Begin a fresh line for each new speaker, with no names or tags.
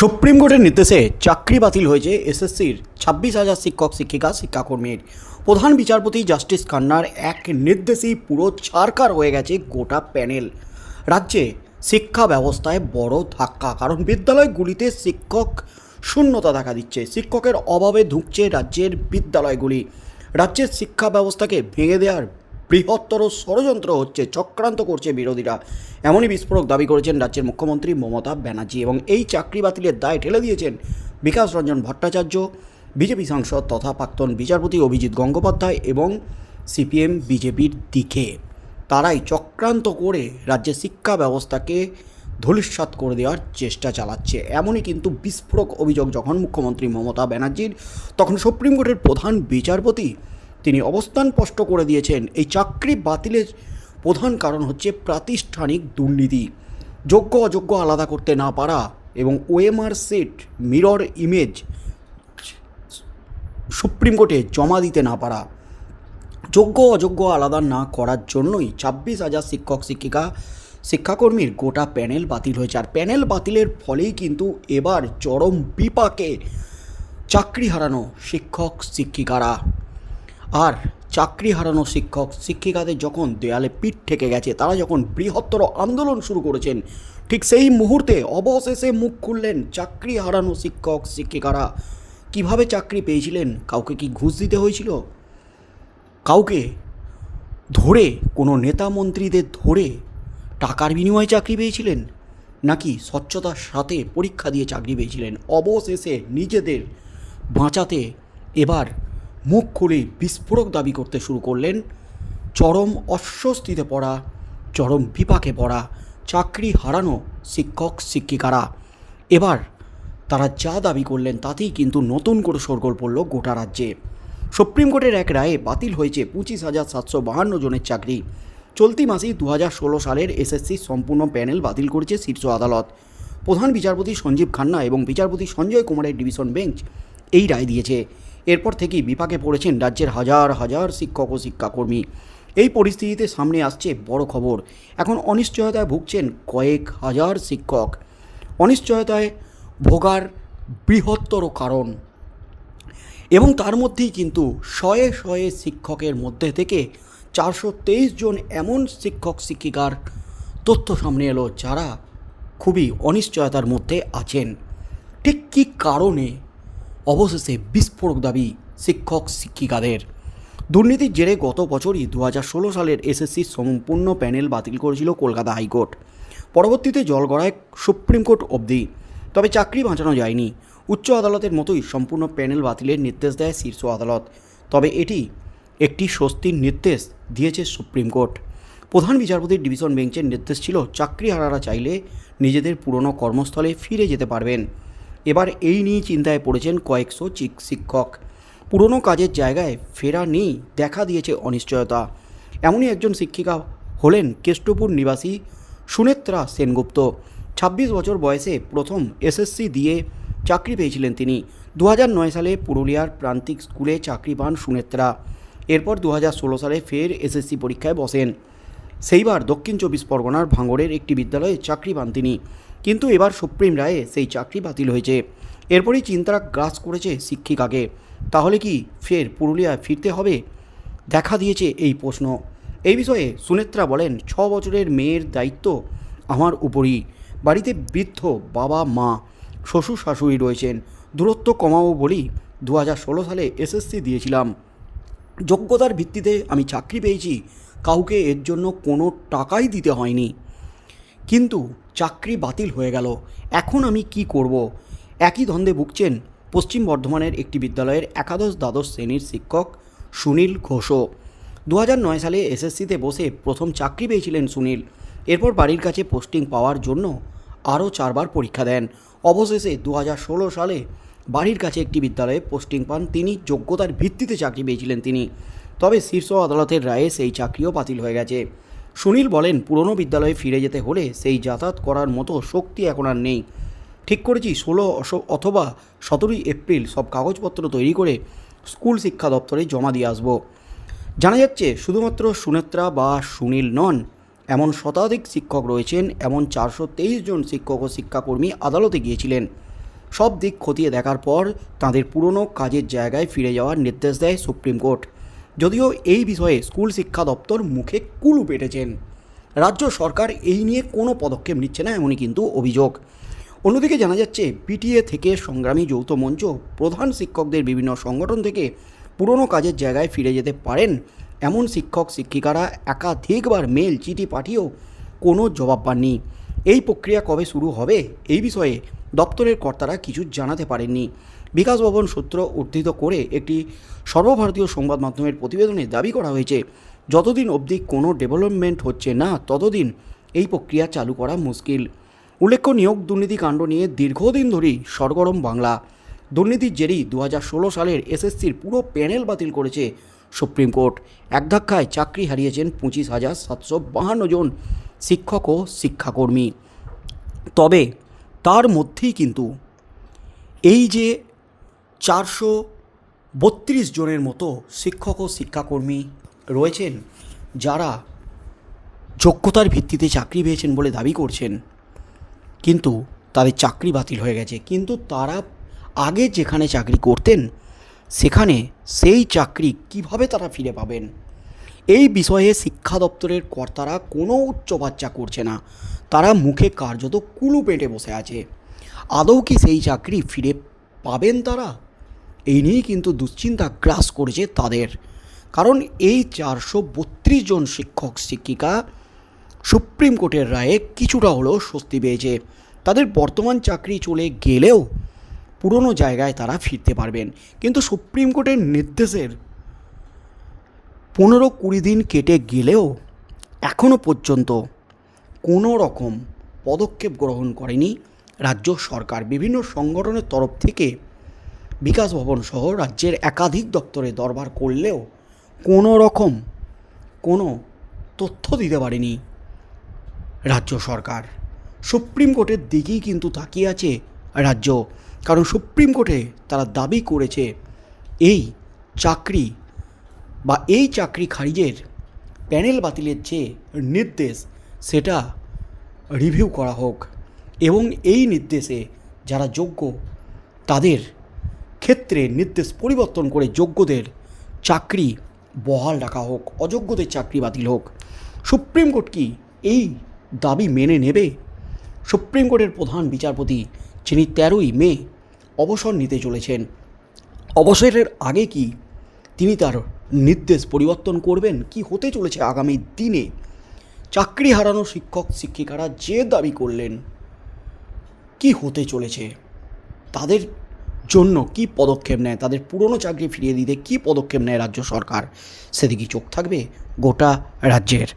Supreme কোর্টের নির্দেশে চাকরি বাতিল হয়েছে এসএসসির ছাব্বিশ হাজার শিক্ষক, শিক্ষিকা, শিক্ষাকর্মীর। প্রধান বিচারপতি জাস্টিস খান্নার এক নির্দেশেই পুরো ছারকার হয়ে গেছে গোটা প্যানেল। রাজ্যে শিক্ষা ব্যবস্থায় বড় ধাক্কা, কারণ বিদ্যালয়গুলিতে শিক্ষক শূন্যতা দেখা দিচ্ছে। শিক্ষকের অভাবে ধুঁকছে রাজ্যের বিদ্যালয়গুলি। রাজ্যের শিক্ষা ব্যবস্থাকে ভেঙে দেওয়ার বৃহত্তর ষড়যন্ত্র হচ্ছে, চক্রান্ত করছে বিরোধীরা। এমনই বিস্ফোরক দাবি করেছেন রাজ্যের মুখ্যমন্ত্রী মমতা ব্যানার্জি এবং এই চাকরি বাতিলের দায় ঠেলে দিয়েছেন বিকাশ রঞ্জন ভট্টাচার্য, বিজেপি সাংসদ তথা প্রাক্তন বিচারপতি অভিজিৎ গঙ্গোপাধ্যায় এবং সিপিএম, বিজেপির দিকে। তারাই চক্রান্ত করে রাজ্যের শিক্ষা ব্যবস্থাকে ধূলিসাৎ করে দেওয়ার চেষ্টা চালাচ্ছে। এমনই কিন্তু বিস্ফোরক অভিযোগ যখন মুখ্যমন্ত্রী মমতা ব্যানার্জির, তখন সুপ্রিম কোর্টের প্রধান বিচারপতি তিনি অবস্থান স্পষ্ট করে দিয়েছেন। এই চাকরি বাতিলের প্রধান কারণ হচ্ছে প্রাতিষ্ঠানিক দুর্নীতি। যোগ্য অযোগ্য আলাদা করতে না পারা এবং OMR set, mirror image supreme কোর্টে জমা দিতে না পারা। যোগ্য অযোগ্য আলাদা না করার জন্যই ছাব্বিশ হাজার শিক্ষক, শিক্ষিকা, শিক্ষাকর্মীর গোটা প্যানেল বাতিল হয়েছে। আর প্যানেল বাতিলের ফলেই কিন্তু এবার চরম বিপাকে চাকরি হারানো শিক্ষক, শিক্ষিকারা। আর চাকরি হারানো শিক্ষক, শিক্ষিকাদের যখন দেয়ালে পিঠ থেকে গেছে, তারা যখন বৃহত্তর আন্দোলন শুরু করেছেন, ঠিক সেই মুহূর্তে অবশেষে মুখ খুললেন চাকরি হারানো শিক্ষক, শিক্ষিকারা। কীভাবে চাকরি পেয়েছিলেন? কাউকে কি ঘুষ দিতে হয়েছিল? কাউকে ধরে, কোনো নেতা মন্ত্রীদের ধরে টাকার বিনিময়ে চাকরি পেয়েছিলেন? নাকি স্বচ্ছতার সাথে পরীক্ষা দিয়ে চাকরি পেয়েছিলেন? অবশেষে নিজেদের বাঁচাতে এবার মুখ খুলে বিস্ফোরক দাবি করতে শুরু করলেন। চরম অস্বস্তিতে পড়া, চরম বিপাকে পড়া, চাকরি হারানো শিক্ষক, শিক্ষিকারা। এবার তারা যা দাবি করলেন তাতেই কিন্তু নতুন করে সরগোল পড়ল গোটা রাজ্যে। সুপ্রিম কোর্টের এক রায়ে বাতিল হয়েছে পঁচিশ হাজার সাতশো বাহান্ন জনের চাকরি। চলতি মাসেই দু হাজার ষোলো সালের এসএসসি সম্পূর্ণ প্যানেল বাতিল করেছে শীর্ষ আদালত। প্রধান বিচারপতি সঞ্জীব খান্না এবং বিচারপতি সঞ্জয় কুমারের ডিভিশন বেঞ্চ এই রায় দিয়েছে। এরপর থেকেই বিপাকে পড়েছেন রাজ্যের হাজার হাজার শিক্ষক ও শিক্ষাকর্মী। এই পরিস্থিতিতে সামনে আসছে বড় খবর। এখন অনিশ্চয়তায় ভুগছেন কয়েক হাজার শিক্ষক। অনিশ্চয়তায় ভোগার বৃহত্তর কারণ। এবং তার মধ্যেই কিন্তু শয়ে শয়ে শিক্ষকের মধ্যে থেকে চারশো তেইশ জন এমন শিক্ষক শিক্ষিকার তথ্য সামনে এলো যারা খুবই অনিশ্চয়তার মধ্যে আছেন। ঠিক কী কারণে অবশেষে বিস্ফোরক দাবি শিক্ষক, শিক্ষিকাদের। দুর্নীতির জেরে গত বছরই দু সালের এসএসসি সম্পূর্ণ প্যানেল বাতিল করেছিল কলকাতা হাইকোর্ট। পরবর্তীতে জলগড়ায় সুপ্রিম কোর্ট অবধি। তবে চাকরি বাঁচানো যায়নি। উচ্চ আদালতের মতোই সম্পূর্ণ প্যানেল বাতিলের নির্দেশ দেয় শীর্ষ আদালত। তবে এটি একটি স্বস্তির নির্দেশ দিয়েছে সুপ্রিম কোর্ট। প্রধান বিচারপতির ডিভিশন বেঞ্চের নির্দেশ ছিল, চাকরি হারারা চাইলে নিজেদের পুরনো কর্মস্থলে ফিরে যেতে পারবেন। এবার এই নিয়ে চিন্তায় পড়েছেন কয়েকশো শিক্ষক। পুরনো কাজের জায়গায় ফেরা নেই, দেখা দিয়েছে অনিশ্চয়তা। এমনই একজন শিক্ষিকা হলেন কেষ্টপুর নিবাসী সুনেত্রা সেনগুপ্ত। ছাব্বিশ বছর বয়সে প্রথম এসএসসি দিয়ে চাকরি পেয়েছিলেন তিনি। দু সালে পুরুলিয়ার প্রান্তিক স্কুলে চাকরি পান সুনেত্রা। এরপর দু সালে ফের এসএসসি পরীক্ষায় বসেন। সেইবার দক্ষিণ চব্বিশ পরগনার ভাঙড়ের একটি বিদ্যালয়ে চাকরি পান তিনি। কিন্তু এবার সুপ্রিম রায়ে সেই চাকরি বাতিল হয়েছে। এরপরই চিন্তা গ্রাস করেছে শিক্ষিকাকে। তাহলে কি ফের পুরুলিয়ায় ফিরতে হবে? দেখা দিয়েছে এই প্রশ্ন। এই বিষয়ে সুনেত্রা বলেন, ছ বছরের মেয়ের দায়িত্ব আমার উপরই। বাড়িতে বৃদ্ধ বাবা, মা, শ্বশুর শাশুড়ি রয়েছেন। দূরত্ব কমাবো বলেই দু সালে এসএসসি দিয়েছিলাম। যোগ্যতার ভিত্তিতে আমি চাকরি পেয়েছি। কাউকে এর জন্য কোনো টাকাই দিতে হয়নি। কিন্তু চাকরি বাতিল হয়ে গেল। এখন আমি কি করব? একই ধন্দে ভুগছেন পশ্চিম বর্ধমানের একটি বিদ্যালয়ের একাদশ দ্বাদশ শ্রেণির শিক্ষক সুনীল ঘোষও। দু নয় সালে এসএসসিতে বসে প্রথম চাকরি পেয়েছিলেন সুনীল। এরপর বাড়ির কাছে পোস্টিং পাওয়ার জন্য আরও চারবার পরীক্ষা দেন। অবশেষে দু হাজার ষোলো সালে বাড়ির কাছে একটি বিদ্যালয়ে পোস্টিং পান তিনি। যোগ্যতার ভিত্তিতে চাকরি পেয়েছিলেন তিনি। তবে শীর্ষ আদালতের রায়ে সেই চাকরিও বাতিল হয়ে গেছে। সুনীল বলেন, পুরনো বিদ্যালয়ে ফিরে যেতে হলে সেই যাতায়াত করার মতো শক্তি এখন আর নেই। ঠিক করেছি, ষোলো অথবা সতেরোই এপ্রিল সব কাগজপত্র তৈরি করে স্কুল শিক্ষা দপ্তরে জমা দিয়ে আসব। জানা যাচ্ছে, শুধুমাত্র সুনেত্রা বা সুনীল নন, এমন শতাধিক শিক্ষক রয়েছেন, এমন চারশো তেইশ জন শিক্ষক ও শিক্ষাকর্মী আদালতে গিয়েছিলেন। সব দিক খতিয়ে দেখার পর তাদের পুরনো কাজের জায়গায় ফিরে যাওয়ার নির্দেশ দেয় সুপ্রিম কোর্ট। যদিও এই বিষয়ে স্কুল শিক্ষা দপ্তর মুখে কুলু পেটেছেন। রাজ্য সরকার এই নিয়ে কোনো পদক্ষেপ নিচ্ছে না এমনই কিন্তু অভিযোগ। অন্যদিকে জানা যাচ্ছে, পিটিএ থেকে সংগ্রামী যৌথ মঞ্চ প্রধান শিক্ষকদের বিভিন্ন সংগঠন থেকে পুরনো কাজের জায়গায় ফিরে যেতে পারেন। এমন শিক্ষক, শিক্ষিকারা একাধিকবার মেল, চিঠি পাঠিয়েও কোনো জবাব পাননি। এই প্রক্রিয়া কবে শুরু হবে, এই বিষয়ে দপ্তরের কর্তারা কিছু জানাতে পারেননি। বিকাশ ভবন সূত্র উদ্ধৃত করে একটি সর্বভারতীয় সংবাদ মাধ্যমের প্রতিবেদনে দাবি করা হয়েছে, যতদিন অবধি কোনো ডেভেলপমেন্ট হচ্ছে না, ততদিন এই প্রক্রিয়া চালু করা মুশকিল। উল্লেখ্য, নিয়োগ দুর্নীতি কাণ্ড নিয়ে দীর্ঘদিন ধরেই সরগরম বাংলা। দুর্নীতির জেরেই দু হাজার ষোলো সালের এসএসসির পুরো প্যানেল বাতিল করেছে সুপ্রিম কোর্ট। এক ধাক্কায় চাকরি হারিয়েছেন পঁচিশ হাজার সাতশো বাহান্ন জন শিক্ষক ও শিক্ষাকর্মী। তবে তার মধ্যেই কিন্তু এই যে চারশো বত্রিশ জনের মতো শিক্ষক ও শিক্ষাকর্মী রয়েছেন যারা যোগ্যতার ভিত্তিতে চাকরি পেয়েছেন বলে দাবি করছেন। কিন্তু তাদের চাকরি বাতিল হয়ে গেছে। কিন্তু তারা আগে যেখানে চাকরি করতেন, সেখানে সেই চাকরি কীভাবে তারা ফিরে পাবেন? এই বিষয়ে শিক্ষা দপ্তরের কর্তারা কোনো উচ্চবাচ্চা করছে না। তারা মুখে কার্যত কুলু পেটে বসে আছে। আদৌ কি সেই চাকরি ফিরে পাবেন তারা? এই নিয়েই কিন্তু দুশ্চিন্তা গ্রাস করেছে তাদের। কারণ এই চারশো বত্রিশ জন শিক্ষক, শিক্ষিকা সুপ্রিম কোর্টের রায়ে কিছুটা হলেও স্বস্তি পেয়েছে। তাদের বর্তমান চাকরি চলে গেলেও পুরনো জায়গায় তারা ফিরতে পারবেন। কিন্তু সুপ্রিম কোর্টের নির্দেশের পনেরো কুড়ি দিন কেটে গেলেও এখনও পর্যন্ত কোনো রকম পদক্ষেপ গ্রহণ করেনি রাজ্য সরকার। বিভিন্ন সংগঠনের তরফ থেকে বিকাশ ভবন সহ রাজ্যের একাধিক দপ্তরে দরবার করলেও কোনো রকম কোনো তথ্য দিতে পারেনি রাজ্য সরকার। সুপ্রিম কোর্টের দিকেই কিন্তু তাকিয়ে আছে রাজ্য, কারণ সুপ্রিম কোর্টে তারা দাবি করেছে এই চাকরি বা এই চাকরি খারিজের প্যানেল বাতিলের যে নির্দেশ, সেটা রিভিউ করা হোক এবং এই নির্দেশে যারা যোগ্য, তাদের ক্ষেত্রে নির্দেশ পরিবর্তন করে যোগ্যদের চাকরি বহাল রাখা হোক, অযোগ্যদের চাকরি বাতিল হোক। সুপ্রিম কোর্ট কি এই দাবি মেনে নেবে? সুপ্রিম কোর্টের প্রধান বিচারপতি, যিনি তেরোই মে অবসর নিতে চলেছেন, অবসরের আগে কি তিনি তার নির্দেশ পরিবর্তন করবেন? কি হতে চলেছে আগামী দিনে? চাকরি হারানো শিক্ষক, শিক্ষিকারা যে দাবি করলেন, কি হতে চলেছে? তাদের জন্য কি পদক্ষেপ নেয়, তাদের পুরনো চাকরি ফিরিয়ে দিতে কি পদক্ষেপ নেয় রাজ্য সরকার? সেদিকে চোখ থাকবে গোটা রাজ্যের।